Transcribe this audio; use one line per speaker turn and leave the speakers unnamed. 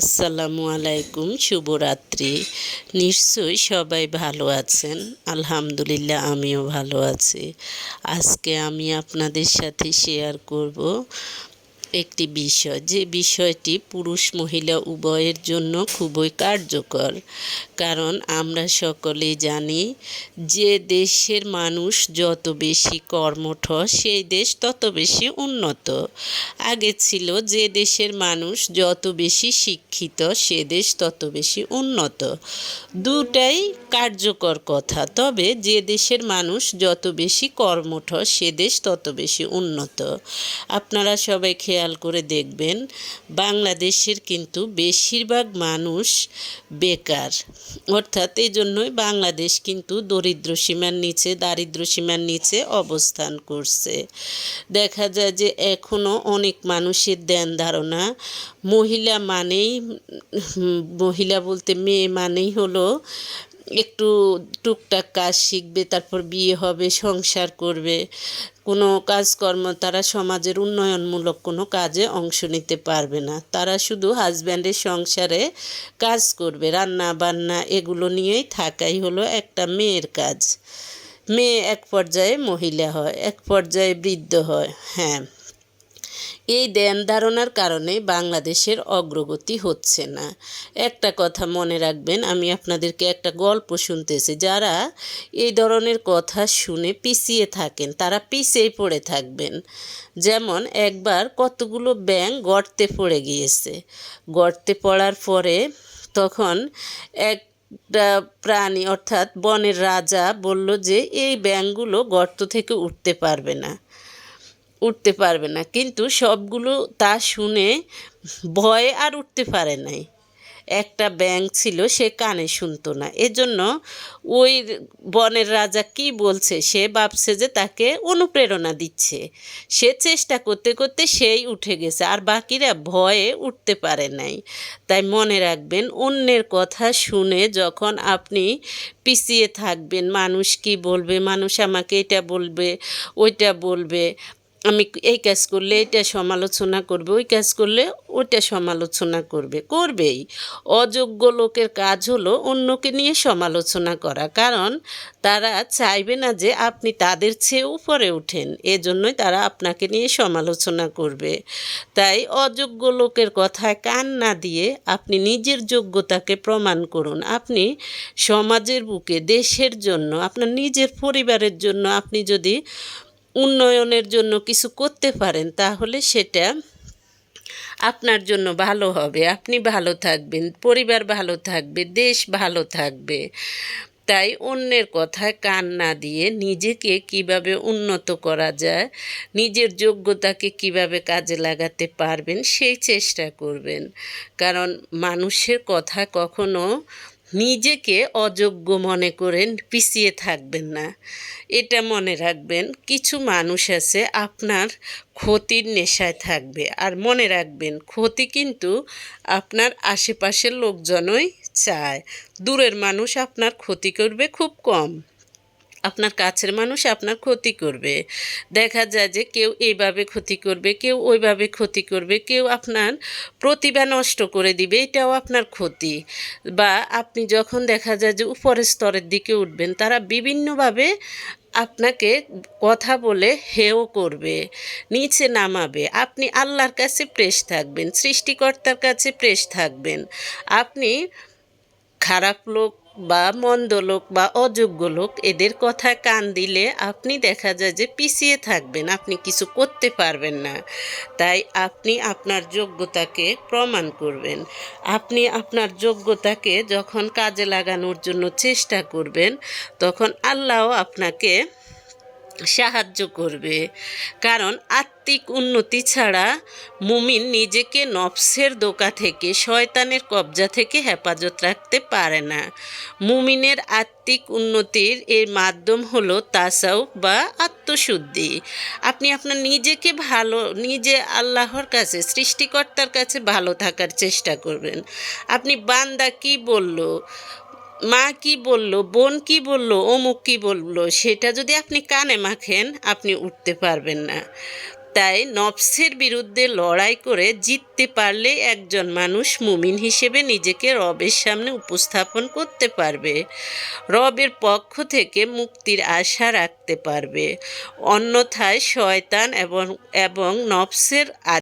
আসসালামু আলাইকুম, শুভরাত্রি। নিশ্চয়ই সবাই ভালো আছেন। আলহামদুলিল্লাহ, আমিও ভালো আছি। আজকে আমি আপনাদের সাথে শেয়ার করব একটি বিষয়, যে বিষয়টি পুরুষ মহিলা উভয়ের জন্য খুবই কার্যকর। কারণ আমরা সকলেই জানি, যে দেশের মানুষ যত বেশি কর্মঠ সেই দেশ তত বেশি উন্নত। আগে ছিল, যে দেশের মানুষ যত বেশি শিক্ষিত, সে দেশ তত বেশি উন্নত। দুটাই কার্যকর কথা। তবে যে দেশের মানুষ যত বেশি কর্মঠ সে দেশ তত বেশি উন্নত। আপনারা সবাই খেয়াল করে দেখবেন, বাংলাদেশের কিন্তু বেশিরভাগ মানুষ বেকার। অর্থাৎ এই জন্যই বাংলাদেশ কিন্তু দরিদ্র সীমার নিচে, দারিদ্র সীমার নিচে অবস্থান করছে। দেখা যায় যে এখনও অনেক মানুষের ধ্যান ধারণা, মহিলা মানেই, মহিলা বলতে মেয়ে মানেই হলো একটু টুকটাক কাজ শিখবে, তারপর বিয়ে হবে, সংসার করবে। কোনো কাজকর্ম তারা সমাজের উন্নয়নমূলক কোনো কাজে অংশ নিতে পারবে না। তারা শুধু হাজব্যান্ডের সংসারে কাজ করবে রান্না বান্না এগুলো নিয়েই থাকাই হলো একটা মেয়ের কাজ। মেয়ে এক পর্যায়ে মহিলা হয়, এক পর্যায়ে বৃদ্ধ হয় হ্যাঁ। এই ধ্যান ধারণার কারণে বাংলাদেশের অগ্রগতি হচ্ছে না। একটা কথা মনে রাখবেন, আমি আপনাদেরকে একটা গল্প শুনতেছি। যারা এই ধরনের কথা শুনে পিছিয়ে থাকেন, তারা পিছিয়ে পড়ে থাকবেন। যেমন একবার কতগুলো ব্যাঙ গর্তে পড়ে গিয়েছে। গর্তে পড়ার পরে তখন এক প্রাণী, অর্থাৎ বনের রাজা বলল যে, এই ব্যাঙগুলো গর্ত থেকে উঠতে পারবে না। উঠতে পারবে না। কিন্তু সবগুলো তা শুনে ভয়ে আর উঠতে পারে নাই। একটা ব্যাঙ ছিল, সে কানে শুনতো না। এজন্য ওই বনের রাজা কি বলছে, সে ভাবছে যে তাকে অনুপ্রেরণা দিচ্ছে। সে চেষ্টা করতে করতে সেই উঠে গেছে, আর বাকিরা ভয়ে উঠতে পারে নাই। তাই মনে রাখবেন, অন্যের কথা শুনে যখন আপনি পিছিয়ে থাকবেন, মানুষ কি বলবে, মানুষ আমাকে এটা বলবে, ওইটা বলবে আমি এই কাজ করলে এটা সমালোচনা করবে, ওই কাজ করলে ওইটা সমালোচনা করবে। করবেই। অযোগ্য লোকের কাজ হলো অন্যকে নিয়ে সমালোচনা করা। কারণ তারা চাইবে না যে আপনি তাদের চেয়ে উপরে ওঠেন এজন্যই তারা আপনাকে নিয়ে সমালোচনা করবে। তাই অযোগ্য লোকের কথায় কান না দিয়ে আপনি নিজের যোগ্যতাকে প্রমাণ করুন। আপনি সমাজের বুকে, দেশের জন্য, আপনার নিজের পরিবারের জন্য আপনি যদি উন্নয়নের জন্য কিছু করতে পারেন, তাহলে সেটা আপনার জন্য ভালো হবে। আপনি ভালো থাকবেন, পরিবার ভালো থাকবে, দেশ ভালো থাকবে। তাই অন্যের কথায় কান না দিয়ে নিজেকে কীভাবে উন্নত করা যায়, নিজের যোগ্যতাকে কীভাবে কাজে লাগাতে পারবেন, সেই চেষ্টা করবেন। কারণ মানুষের কথা কখনো নিজেকে অযোগ্য মনে করেন পিছিয়ে থাকবেন না। এটা মনে রাখবেন, কিছু মানুষ আছে আপনার ক্ষতির নেশায় থাকবে। আর মনে রাখবেন, ক্ষতি কিন্তু আপনার আশেপাশের লোকজনই চায়। দূরের মানুষ আপনার ক্ষতি করবে খুব কম। আপনার কাছের মানুষ আপনার ক্ষতি করবে। দেখা যায় যে কেউ এইভাবে ক্ষতি করবে, কেউ ওইভাবে ক্ষতি করবে, কেউ আপনার প্রতিভা নষ্ট করে দিবে, এটাও আপনার ক্ষতি। বা আপনি যখন দেখা যায় যে উপরের স্তরের দিকে উঠবেন, তারা বিভিন্নভাবে আপনাকে কথা বলে হেও করবে, নিচে নামাবে। আপনি আল্লাহর কাছে প্রেস থাকবেন, সৃষ্টিকর্তার কাছে প্রেস থাকবেন। আপনি খারাপ লোক বা মন্দ লোক বা অযোগ্য লোক এদের কথা কান দিলে আপনি দেখা যায় যে পিছিয়ে থাকবেন, আপনি কিছু করতে পারবেন না। তাই আপনি আপনার যোগ্যতাকে প্রমাণ করবেন। আপনি আপনার যোগ্যতাকে যখন কাজে লাগানোর জন্য চেষ্টা করবেন, তখন আল্লাহ আপনাকে সাহায্য করবে। কারণ আত্মিক উন্নতি ছাড়া মুমিন নিজেকে নফসের দোকা থেকে, শয়তানের কবজা থেকে হেফাজত রাখতে পারে না। মুমিনের আত্মিক উন্নতির এর মাধ্যম হলো তাসাউফ বা আত্মশুদ্ধি। আপনি আপনার নিজেকে ভালো, নিজে আল্লাহর কাছে, সৃষ্টিকর্তার কাছে ভালো থাকার চেষ্টা করবেন। আপনি বান্দা কি বলল? মা কি বলল, বোন কি বলল, অমুক কি বলল, সেটা যদি আপনি কানে মাখেন, আপনি উঠতে পারবেন না। তাই নফসের বিরুদ্ধে লড়াই করে জিততে পারলে একজন মানুষ মুমিন হিসেবে নিজেকে রবের সামনে উপস্থাপন করতে পারবে, রবের পক্ষ থেকে মুক্তির আশা রাখতে পারবে। অন্যথায় শয়তান এবং এবং নফসের